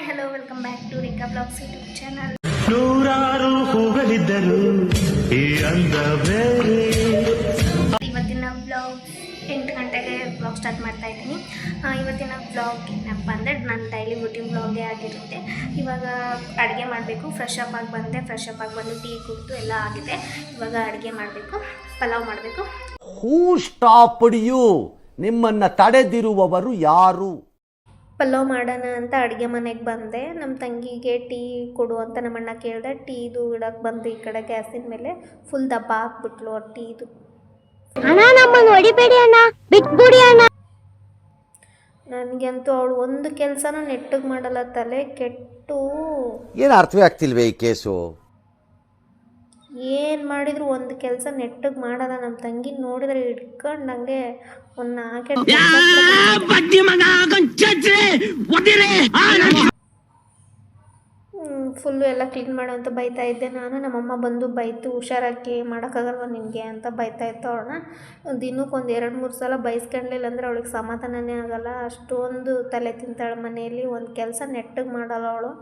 Hi hello welcome back to Rekha blogs YouTube channel ನೂರಾರು ಹೂಗಳಿದ್ದರು ಈ ಅಂದ ಬೇರೆ ಇವತ್ತಿನ ಬ್ಲಾಗ್ ಎಂಟು ಗಂಟೆಗೆ ಬ್ಲಾಗ್ ಸ್ಟಾರ್ಟ್ ಮಾಡ್ತಾ ಇದ್ದೀನಿ. ಆ, ಇವತ್ತಿನ ಬ್ಲಾಗ್ ಏನಪ್ಪ ಅಂದರೆ ನನ್ನ ಡೈಲಿ ರುಟೀನ್ ಬ್ಲಾಗೇ ಆಗಿರುತ್ತೆ. ಇವಾಗ ಅಡುಗೆ ಮಾಡಬೇಕು ಫ್ರೆಶ್ ಅಪ್ ಆಗಿ ಬಂದೆ ಫ್ರೆಶ್ ಅಪ್ ಆಗಿ ಬಂದು ಟೀ ಕುಡಿದು ಎಲ್ಲ ಆಗಿದೆ. ಇವಾಗ ಅಡುಗೆ ಮಾಡಬೇಕು ಪಲಾವ್ ಮಾಡಬೇಕು. ಹೂ ಸ್ಟಾಪ್ ಯು ನಿಮ್ಮನ್ನ ತಡೆದಿರುವವರು ಯಾರು? ಪಲಾವ್ ಮಾಡೋಣ ಅಂತ ಅಡುಗೆ ಮನೆಗೆ ಬಂದೆ. ನಮ್ಮ ತಂಗಿಗೆ ಟೀ ಕೊಡು ಅಂತ ನಮ್ಮ ಅಣ್ಣ ಕೇಳಿದೆ ಟೀದು ಇಡಕ್ಕೆ ಬಂದು ಈ ಕಡೆ ಗ್ಯಾಸಿನ ಮೇಲೆ ಫುಲ್ ದಪ್ಪ ಹಾಕ್ಬಿಟ್ಲು ಟೀದು. ಅಣ್ಣ ನಮ್ಮನ್ನು ಹೊಡಿಬೇಡಿ ಅಣ್ಣ ಬಿಟ್ಬಿಡಿ ಅಣ್ಣ. ನನಗಂತೂ ಅವಳು ಒಂದು ಕೆಲಸನೂ ನೆಟ್ಟಗೆ ಮಾಡಲ್ಲ ತಲೆ ಕೆಟ್ಟು. ಏನು ಅರ್ಥವೇ ಆಗ್ತಿಲ್ವೇ ಈ ಕೇಸು? ಏನು ಮಾಡಿದ್ರು ಒಂದು ಕೆಲಸ ನೆಟ್ಟಗೆ ಮಾಡಲ್ಲ ನಮ್ಮ ತಂಗಿ ನೋಡಿದ್ರೆ ಹಿಡ್ಕೊಂಡಂಗೆ ಒಂದು ನಾಲ್ಕೆಟ್ ಫುಲ್ಲು ಎಲ್ಲ ಕ್ಲೀನ್ ಮಾಡು ಅಂತ ಬೈತಾ ಇದ್ದೆ ನಾನು. ನಮ್ಮಮ್ಮ ಬಂದು ಬೈತು ಹುಷಾರಾಗಿ ಮಾಡೋಕ್ಕಾಗಲ್ವ ನಿನಗೆ ಅಂತ ಬೈತಾ ಇತ್ತು ಅವಳನ್ನ. ದಿನಕ್ಕೆ ಒಂದು ಎರಡು, ಮೂರು ಸಲ ಬೈಸ್ಕೊಂಡ್ಲಿಲ್ಲ ಅಂದರೆ ಅವಳಿಗೆ ಸಮಾಧಾನನೇ ಆಗಲ್ಲ. ಅಷ್ಟೊಂದು ತಲೆ ತಿಂತಾಳೆ ಮನೆಯಲ್ಲಿ. ಒಂದು ಕೆಲಸ ನೆಟ್ಟಗೆ ಮಾಡಲ್ಲ ಅವಳು.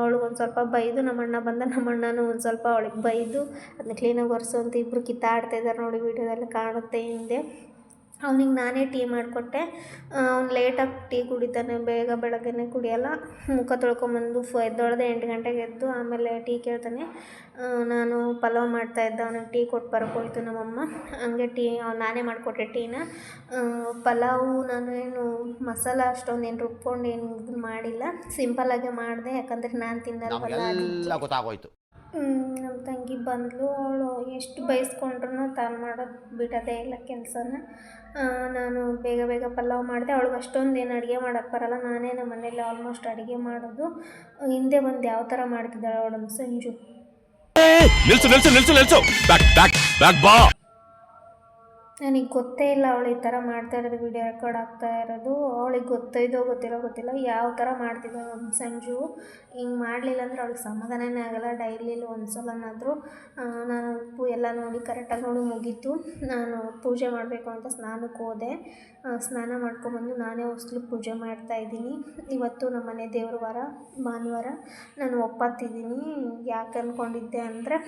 ಅವಳು ಒಂದು ಸ್ವಲ್ಪ ಬೈದು ನಮ್ಮ ಅಣ್ಣ ಬಂದ ನಮ್ಮ ಅಣ್ಣನೂ ಒಂದು ಸ್ವಲ್ಪ ಅವಳಿಗೆ ಬೈದು ಅದನ್ನ ಕ್ಲೀನಾಗಿ ಒರೆಸು ಅಂತ ಇಬ್ಬರು ಕಿತ್ತಾಡ್ತಾ ಇದ್ದಾರೆ ನೋಡಿ, ವಿಡಿಯೋದಲ್ಲಿ ಕಾಣುತ್ತೆ ಹಿಂದೆ. ಅವನಿಗೆ ನಾನೇ ಟೀ ಮಾಡಿಕೊಟ್ಟೆ. ಅವ್ನು ಲೇಟಾಗಿ ಟೀ ಕುಡಿತಾನೆ ಬೇಗ ಬೆಳಗ್ಗೆನೆ ಕುಡಿಯೋಲ್ಲ. ಮುಖ ತೊಳ್ಕೊಂಬಂದು ಫ ಎದ್ದೊಳ್ದೆ ಎಂಟು ಗಂಟೆಗೆ ಎದ್ದು ಆಮೇಲೆ ಟೀ ಕೇಳ್ತಾನೆ. ನಾನು ಪಲಾವ್ ಮಾಡ್ತಾ ಇದ್ದೆ ಅವನಿಗೆ ಟೀ ಕೊಟ್ಟು ಬರ್ಕೊಳ್ತು ನಮ್ಮಮ್ಮ. ಹಂಗೆ ಟೀ ಅವ್ನು ನಾನೇ ಮಾಡಿಕೊಟ್ಟೆ ಟೀನ. ಪಲಾವು ನಾನು ಏನು ಮಸಾಲ ಅಷ್ಟೊಂದು ಏನು ರುಬ್ಕೊಂಡು ಏನು ಮಾಡಿಲ್ಲ. ಸಿಂಪಲ್ಲಾಗೆ ಮಾಡಿದೆ ಯಾಕಂದರೆ ನಾನು ತಿನ್ನೋಲ್ಲ ಗೊತ್ತಾಗೋಯ್ತು. ನಮ್ಮ ತಂಗಿ ಬಂದಳು ಅವಳು ಎಷ್ಟು ಬೈಸ್ಕೊಂಡ್ರೂ ತಾನು ಮಾಡೋದು ಬಿಡೋದೇ ಇಲ್ಲ ಕೆಲಸನ. ನಾನು ಬೇಗ ಬೇಗ ಪಲಾವ್ ಮಾಡಿದೆ. ಅವ್ಳಿಗೆ ಅಷ್ಟೊಂದು ಏನು ಅಡುಗೆ ಮಾಡೋಕ್ಕೆ ಬರಲ್ಲ. ನಾನೇ ನಮ್ಮ ಮನೇಲಿ ಆಲ್ಮೋಸ್ಟ್ ಅಡುಗೆ ಮಾಡೋದು. ಹಿಂದೆ ಬಂದು ಯಾವ ಥರ ಮಾಡ್ತಿದ್ದಾಳೆ ಅವಳು ಸಂಜು. ನಿಲ್ಸು ನಿಲ್ಸು ನಿಲ್ಸು ಬ್ಯಾಕ್ ಬ್ಯಾಕ್ ಬ್ಯಾಕ್ ಬಾ. ನನಗೆ ಗೊತ್ತೇ ಇಲ್ಲ ಅವಳು ಈ ಥರ ಮಾಡ್ತಾ ಇರೋದು ವಿಡಿಯೋ ರೆಕಾರ್ಡ್ ಆಗ್ತಾ ಇರೋದು. ಅವಳಿಗೆ ಗೊತ್ತೈದೋ ಗೊತ್ತಿರೋ ಗೊತ್ತಿಲ್ಲ, ಯಾವ ಥರ ಮಾಡ್ತಿದ್ದೆ ಒಂದು ಸಂಜು. ಹಿಂಗೆ ಮಾಡಲಿಲ್ಲ ಅಂದ್ರೆ ಅವಳಿಗೆ ಸಮಾಧಾನನೇ ಆಗಲ್ಲ ಡೈಲಿಲಿ ಒಂದು ಸಲನಾದರೂ. ನಾನು ಉಪ್ಪು ಎಲ್ಲ ನೋಡಿ ಕರೆಕ್ಟಾಗಿ ನೋಡಿ ಮುಗೀತು. ನಾನು ಪೂಜೆ ಮಾಡಬೇಕು ಅಂತ ಸ್ನಾನಕ್ಕೆ ಹೋದೆ. ಸ್ನಾನ ಮಾಡ್ಕೊಬಂದು ನಾನೇ ಹೊಸ್ಲು ಪೂಜೆ ಮಾಡ್ತಾ ಇದ್ದೀನಿ. ಇವತ್ತು ನಮ್ಮ ಮನೆ ದೇವ್ರ ವಾರ, ಭಾನುವಾರ. ನಾನು ಒಪ್ಪತ್ತಿದ್ದೀನಿ. ಯಾಕೆ ಅಂದ್ಕೊಂಡಿದ್ದೆ ಅಂದರೆ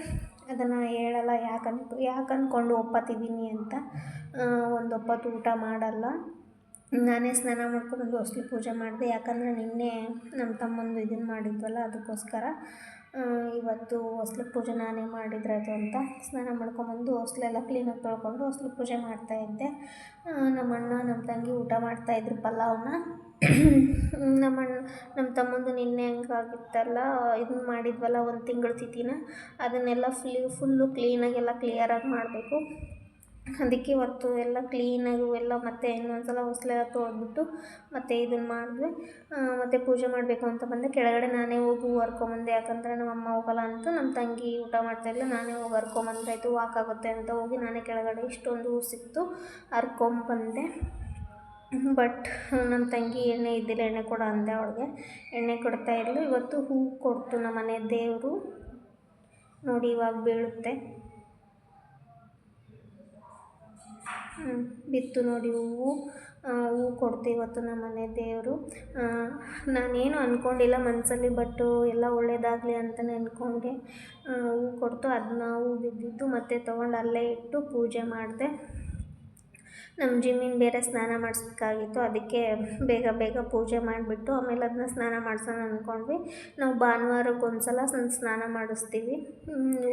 ಅದನ್ನು ಹೇಳಲ್ಲ ಯಾಕೆ ಅನ್ಕೊ ಯಾಕೆ ಅಂದ್ಕೊಂಡು ಒಪ್ಪತ್ತಿದ್ದೀನಿ ಅಂತ ಒಂದು ಒಪ್ಪತ್ತು ಊಟ ಮಾಡಲ್ಲ. ನಾನೇ ಸ್ನಾನ ಮಾಡ್ಕೊಂಡು ಹೊಸ್ಲು ಪೂಜೆ ಮಾಡಿದೆ. ಯಾಕಂದರೆ ನಿನ್ನೆ ನಮ್ಮ ತಮ್ಮಂದು ಇದನ್ನು ಮಾಡಿದ್ವಲ್ಲ, ಅದಕ್ಕೋಸ್ಕರ ಇವತ್ತು ಹೊಸ್ಲು ಪೂಜೆ ನಾನೇ ಮಾಡಿದ್ರಾಯ್ತು ಅಂತ ಸ್ನಾನ ಮಾಡ್ಕೊಂಬಂದು ಹೊಸ್ಲೆಲ್ಲ ಕ್ಲೀನಾಗಿ ತೊಳ್ಕೊಂಡು ಹೊಸ್ಲು ಪೂಜೆ ಮಾಡ್ತಾಯಿದ್ದೆ ನಮ್ಮ ಅಣ್ಣ ನಮ್ಮ ತಂಗಿ ಊಟ ಮಾಡ್ತಾಯಿದ್ರು ಪಲಾವ್ನ. ನಮ್ಮ ಅಣ್ಣ, ನಮ್ಮ ತಮ್ಮಂದು ನಿನ್ನೆ ಹಂಗಾಗಿತ್ತಲ್ಲ ಇದನ್ನ ಮಾಡಿದ್ವಲ್ಲ ಒಂದು ತಿಂಗಳು ತಿಥಿನ, ಅದನ್ನೆಲ್ಲ ಫುಲ್ ಫುಲ್ಲು ಕ್ಲೀನಾಗೆಲ್ಲ ಕ್ಲಿಯರಾಗಿ ಮಾಡಬೇಕು. ಅದಕ್ಕೆ ಇವತ್ತು ಎಲ್ಲ ಕ್ಲೀನಾಗಿ ಎಲ್ಲ ಮತ್ತೆ ಇನ್ನೊಂದ್ಸಲ ಹೊಸ್ಲೆಲ್ಲ ತೊಳೆದ್ಬಿಟ್ಟು ಮತ್ತೆ ಇದನ್ನು ಮಾಡಿದ್ವಿ ಮತ್ತು ಪೂಜೆ ಮಾಡಬೇಕು ಅಂತ ಬಂದೆ. ಕೆಳಗಡೆ ನಾನೇ ಹೋಗಿ ಹರ್ಕೊಂಬಂದೆ. ಯಾಕಂದರೆ ನಮ್ಮ ಅಮ್ಮ ಹೋಗಲ್ಲ ಅಂತ ನಮ್ಮ ತಂಗಿ ಊಟ ಮಾಡ್ತಾಯಿಲ್ಲ ನಾನೇ ಹೋಗಿ ಹರ್ಕೊಂಬಂದಾಯಿತು ವಾಕಾಗುತ್ತೆ ಅಂತ ಹೋಗಿ ನಾನೇ ಕೆಳಗಡೆ ಇಷ್ಟೊಂದು ಹೂ ಸಿಕ್ತು, ಹರ್ಕೊಂಬಂದೆ. ಬಟ್ ನನ್ನ ತಂಗಿ ಎಣ್ಣೆ ಇದ್ದಿಲ್ಲ, ಎಣ್ಣೆ ಕೊಡ ಅಂದೆ ಅವಳಿಗೆ. ಎಣ್ಣೆ ಕೊಡ್ತಾ ಇರಲು, ಇವತ್ತು ಹೂ ಕೊಡ್ತು ನಮ್ಮ ಮನೆ ದೇವರು. ನೋಡಿ ಇವಾಗ ಬೀಳುತ್ತೆ. ಬಿತ್ತು ನೋಡಿ ಹೂವು. ಹೂ ಹೂವು ಕೊಡ್ತು ಇವತ್ತು ನಮ್ಮ ಮನೆ ದೇವರು ನಾನೇನು ಅಂದ್ಕೊಂಡಿಲ್ಲ ಮನಸ್ಸಲ್ಲಿ ಬಟ್ ಎಲ್ಲ ಒಳ್ಳೇದಾಗಲಿ ಅಂತಲೇ ಅಂದ್ಕೊಂಡೆ ಹೂ ಹೂವು ಕೊಡ್ತು ಅದನ್ನ ಹೂವು ಬಿದ್ದಿದ್ದು ಮತ್ತೆ ತೊಗೊಂಡು ಅಲ್ಲೇ ಇಟ್ಟು ಪೂಜೆ ಮಾಡಿದೆ. ನಮ್ಮ ಜಿಮ್ಮಿನ ಬೇರೆ ಸ್ನಾನ ಮಾಡಿಸ್ಬೇಕಾಗಿತ್ತು. ಅದಕ್ಕೆ ಬೇಗ ಬೇಗ ಪೂಜೆ ಮಾಡಿಬಿಟ್ಟು ಆಮೇಲೆ ಅದನ್ನ ಸ್ನಾನ ಮಾಡ್ಸೋಣ ಅಂದ್ಕೊಂಡ್ವಿ ನಾವು ಭಾನುವಾರಕ್ಕೆ ಒಂದು ಸಲ ಸ್ನಾನ ಮಾಡಿಸ್ತೀವಿ.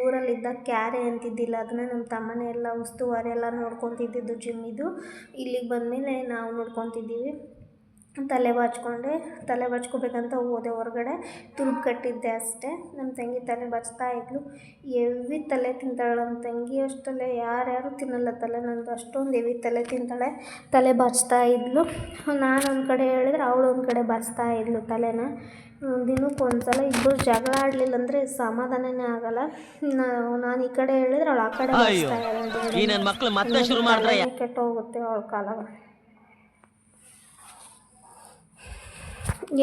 ಊರಲ್ಲಿದ್ದ ಕ್ಯಾರೆ ಅಂತಿದ್ದಿಲ್ಲ. ಅದನ್ನ ನಮ್ಮ ತಮ್ಮನೇ ಎಲ್ಲ ಉಸ್ತುವಾರಿ ಎಲ್ಲ ನೋಡ್ಕೊತಿದ್ದಿದ್ದು ಜಿಮ್ಮಿದು. ಇಲ್ಲಿಗೆ ಬಂದಮೇಲೆ ನಾವು ನೋಡ್ಕೊತಿದ್ದೀವಿ. ತಲೆ ಬಾಚ್ಕೊಂಡೆ ತಲೆ ಬಾಚ್ಕೋಬೇಕಂತ ಹೋದೆ ಹೊರಗಡೆ. ತುರುಬು ಕಟ್ಟಿದ್ದೆ ಅಷ್ಟೇ. ನಮ್ಮ ತಂಗಿ ತಲೆ ಬಾಚ್ತಾ ಇದ್ಲು. ಎವಿ ತಲೆ ತಿಂತಾಳೆ ನಮ್ಮ ತಂಗಿ. ಅಷ್ಟಲ್ಲೇ ಯಾರ್ಯಾರು ತಿನ್ನಲ್ಲ ತಲೆ ನಂದು ಅಷ್ಟೊಂದು ಎವಿ ತಲೆ ತಿಂತಾಳೆ ತಲೆ ಬಾಚ್ತಾ ಇದ್ಲು. ನಾನು ಒಂದು ಕಡೆ ಹೇಳಿದ್ರೆ ಅವಳು ಒಂದು ಕಡೆ ಬಾಚ್ತಾ ಇದ್ಲು ತಲೆನ. ದಿನಕ್ಕೆ ಒಂದು ಸಲ ಇಬ್ಬರು ಜಗಳ ಆಡಲಿಲ್ಲ ಅಂದರೆ ಸಮಾಧಾನನೇ ಆಗಲ್ಲ. ನಾನು ಈ ಕಡೆ ಹೇಳಿದ್ರೆ ಅವಳು ಆ ಕಡೆ ಕೆಟ್ಟೋಗುತ್ತೆ ಅವಳ ಕಾಲ.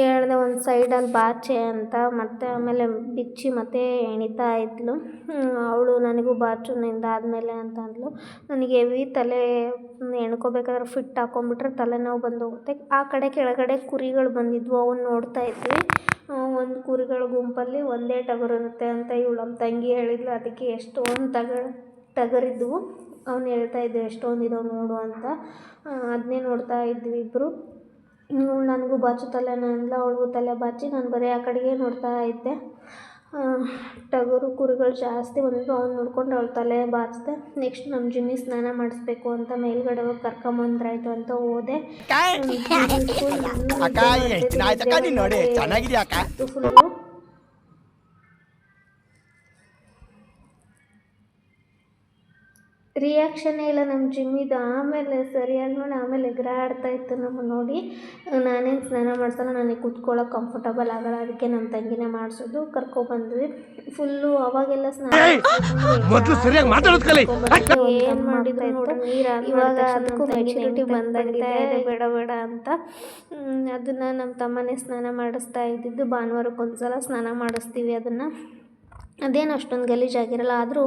ಹೇಳ್ದೆ ಒಂದು ಸೈಡಲ್ಲಿ ಬಾಚೆ ಅಂತ, ಮತ್ತು ಆಮೇಲೆ ಬಿಚ್ಚಿ ಮತ್ತೆ ಎಣಿತಾ ಇದ್ಲು. ಅವಳು ನನಗೂ ಬಾಚು ನಿಂದಾದಮೇಲೆ ಅಂತ ಅಂದ್ಲು. ನನಗೆ ಹೆವಿ ತಲೆ ಎಣ್ಕೋಬೇಕಾದ್ರೆ ಫಿಟ್ ಹಾಕೊಂಡ್ಬಿಟ್ರೆ ತಲೆನೋವು ಬಂದು ಹೋಗುತ್ತೆ ಆ ಕಡೆ ಕೆಳಗಡೆ ಕುರಿಗಳು ಬಂದಿದ್ವು ಅವನ್ನ ನೋಡ್ತಾ ಇದ್ವಿ. ಒಂದು ಕುರಿಗಳ ಗುಂಪಲ್ಲಿ ಒಂದೇ ಟಗರು ಇರುತ್ತೆ ಅಂತ ಇವಳು ನಮ್ಮ ತಂಗಿ ಹೇಳಿದ್ಲು. ಅದಕ್ಕೆ ಎಷ್ಟೊಂದು ಟಗರು ಟಗರಿದ್ವು ಅವ್ನು ಹೇಳ್ತಾ ಇದ್ದೆ ಎಷ್ಟೊಂದು ಇದಾವೆ ನೋಡು ಅಂತ. ಅದನ್ನೇ ನೋಡ್ತಾ ಇದ್ವಿ ಇಬ್ಬರು ನನಗೂ ಬಾಚು ನಾನು ಅಂದ್ಲು ಅವಳಿಗೂ ತಲೆ ಬಾಚಿ ನಾನು ಬರೀ ಆ ಕಡೆಗೆ ನೋಡ್ತಾ ಇದ್ದೆ ಟಗರು ಕುರಿಗಳು ಜಾಸ್ತಿ ಬಂದಿದ್ದು ಅವ್ನು ನೋಡ್ಕೊಂಡು ಅವಳ ತಲೆ ಬಾಚಿದೆ ನೆಕ್ಸ್ಟ್ ನಮ್ಮ ಜಿಮ್ಮಿ ಸ್ನಾನ ಮಾಡಿಸ್ಬೇಕು ಅಂತ ಮೇಲ್ಗಡೆ ಹೋಗಿ ಕರ್ಕೊಂಬಂದ್ರಾಯ್ತು ಅಂತ ಹೋದೆ ಫುಲ್ಲು ರಿಯಾಕ್ಷನ್ನೇ ಇಲ್ಲ ನಮ್ಮ ಜಿಮ್ಮಿದು ಆಮೇಲೆ ಸರಿಯಾಗಿ ನೋಡಿ ಆಮೇಲೆ ಎಗರಾಡ್ತಾ ಇತ್ತು ನಮ್ಮ ನೋಡಿ. ನಾನೇನು ಸ್ನಾನ ಮಾಡಿಸಲ್ಲ ನನಗೆ ಕುತ್ಕೊಳ್ಳೋಕೆ ಕಂಫರ್ಟಬಲ್ ಆಗಲ್ಲ. ಅದಕ್ಕೆ ನಮ್ಮ ತಂಗಿನೇ ಮಾಡಿಸೋದು ಕರ್ಕೊಬಂದ್ವಿ ಫುಲ್ಲು ಅವಾಗೆಲ್ಲ ಸ್ನಾನ. ಏನು ಮಾಡಿದ್ರು ನೋಡಿ. ನೀರು ಇವಾಗ ಅದಕ್ಕೂ ಮೆಚುರಿಟಿ ಬಂದಾಗಿದೆ. ಬೇಡ ಬೇಡ ಅಂತ. ಅದನ್ನು ನಮ್ಮ ತಮ್ಮನೇ ಸ್ನಾನ ಮಾಡಿಸ್ತಾ ಇದ್ದಿದ್ದು ಭಾನುವಾರಕ್ಕೆ ಒಂದ್ಸಲ ಸ್ನಾನ ಮಾಡಿಸ್ತೀವಿ ಅದನ್ನು. ಅದೇನು ಅಷ್ಟೊಂದು ಗಲೀಜಾಗಿರಲ್ಲ ಆದರೂ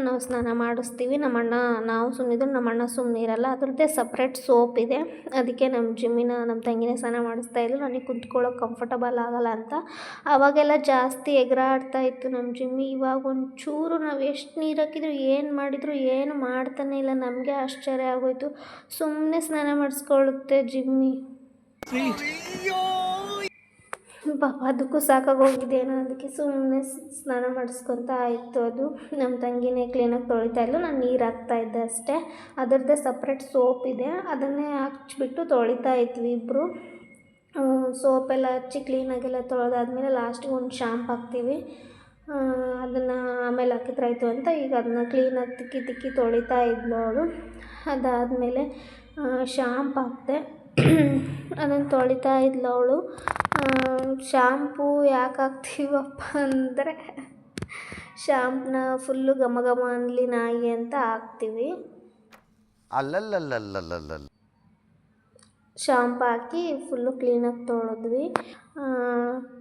ನಾವು ಸ್ನಾನ ಮಾಡಿಸ್ತೀವಿ. ನಮ್ಮಣ್ಣ, ನಾವು ಸುಮ್ಮನಿದ್ರು ನಮ್ಮಣ್ಣ ಸುಮ್ಮನೆ ಇರಲ್ಲ. ಅದರದ್ದೇ ಸಪ್ರೇಟ್ ಸೋಪ್ ಇದೆ. ಅದಕ್ಕೆ ನಮ್ಮ ಜಿಮ್ಮಿನ, ನಮ್ಮ ತಂಗಿನೇ ಸ್ನಾನ ಮಾಡಿಸ್ತಾ ಇದ್ರು ನನಗೆ ಕುಂತ್ಕೊಳ್ಳೋಕೆ ಕಂಫರ್ಟಬಲ್ ಆಗಲ್ಲ ಅಂತ. ಆವಾಗೆಲ್ಲ ಜಾಸ್ತಿ ಎಗರಾಡ್ತಾ ಇತ್ತು ನಮ್ಮ ಜಿಮ್ಮಿ. ಇವಾಗ ಒಂಚೂರು ನಾವು ಎಷ್ಟು ನೀರು ಹಾಕಿದ್ರು, ಏನು ಮಾಡಿದ್ರು, ಏನು ಮಾಡ್ತಾನೆ ಇಲ್ಲ. ನಮಗೆ ಆಶ್ಚರ್ಯ ಆಗೋಯ್ತು. ಸುಮ್ಮನೆ ಸ್ನಾನ ಮಾಡಿಸ್ಕೊಳ್ಳುತ್ತೆ ಜಿಮ್ಮಿ. ಪಾಪ, ಅದಕ್ಕೂ ಸಾಕಾಗೋಗಿದ್ದೇನೋ ಅದಕ್ಕೆ ಸುಮ್ಮನೆ ಸ್ನಾನ ಮಾಡಿಸ್ಕೊತಾ ಇತ್ತು ಅದು. ನಮ್ಮ ತಂಗಿನೇ ಕ್ಲೀನಾಗಿ ತೊಳಿತಾ ಇದ್ಲು. ನಾನು ನೀರು ಹಾಕ್ತಾ ಇದ್ದೆ ಅಷ್ಟೇ. ಅದರದ್ದೇ ಸಪ್ರೇಟ್ ಸೋಪ್ ಇದೆ. ಅದನ್ನೇ ಹಚ್ಬಿಟ್ಟು ತೊಳಿತಾ ಇದ್ವಿ ಇಬ್ಬರು ಸೋಪೆಲ್ಲ ಹಚ್ಚಿ ಕ್ಲೀನಾಗೆಲ್ಲ ತೊಳೆದಾದ್ಮೇಲೆ ಲಾಸ್ಟಿಗೆ ಒಂದು ಶಾಂಪ್ ಹಾಕ್ತೀವಿ. ಅದನ್ನು ಆಮೇಲೆ ಹಾಕಿದ್ರೆ ಆಯಿತು ಅಂತ ಈಗ ಅದನ್ನ ಕ್ಲೀನಾಗಿ ತಿಕ್ಕಿ ತಿಕ್ಕಿ ತೊಳಿತಾ ಇದ್ಲು ಅವಳು. ಅದಾದಮೇಲೆ ಶಾಂಪ್ ಹಾಕಿದೆ. ಅದನ್ನು ತೊಳಿತಾ ಇದ್ಲು ಅವಳು. ಶಾಂಪೂ ಯಾಕೆ ಹಾಕ್ತೀವಪ್ಪ ಅಂದರೆ ಶಾಂಪ್ನ ಫುಲ್ಲು ಘಮ ಘಮ ಅನ್ಲಿ ನಾಯಿ ಅಂತ ಹಾಕ್ತೀವಿ. ಅಲ್ಲಲ್ಲಲ್ಲಲ್ಲಲ್ಲಲ್ಲ ಶಾಂಪು ಹಾಕಿ ಫುಲ್ಲು ಕ್ಲೀನಾಗಿ ತೊಳೆದ್ವಿ.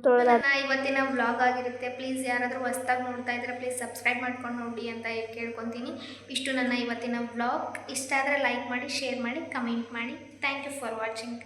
ತೊಳೆದ ಇವತ್ತಿನ ವ್ಲಾಗ್ ಆಗಿರುತ್ತೆ. ಪ್ಲೀಸ್ ಯಾರಾದರೂ ಹೊಸ್ದಾಗಿ ನೋಡ್ತಾ ಇದ್ರೆ ಪ್ಲೀಸ್ ಸಬ್ಸ್ಕ್ರೈಬ್ ಮಾಡ್ಕೊಂಡು ನೋಡಿ ಅಂತ ಕೇಳ್ಕೊತೀನಿ. ಇಷ್ಟು ನನ್ನ ಇವತ್ತಿನ ವ್ಲಾಗ್ ಇಷ್ಟ ಆದರೆ ಲೈಕ್ ಮಾಡಿ ಶೇರ್ ಮಾಡಿ ಕಮೆಂಟ್ ಮಾಡಿ. Thank you for watching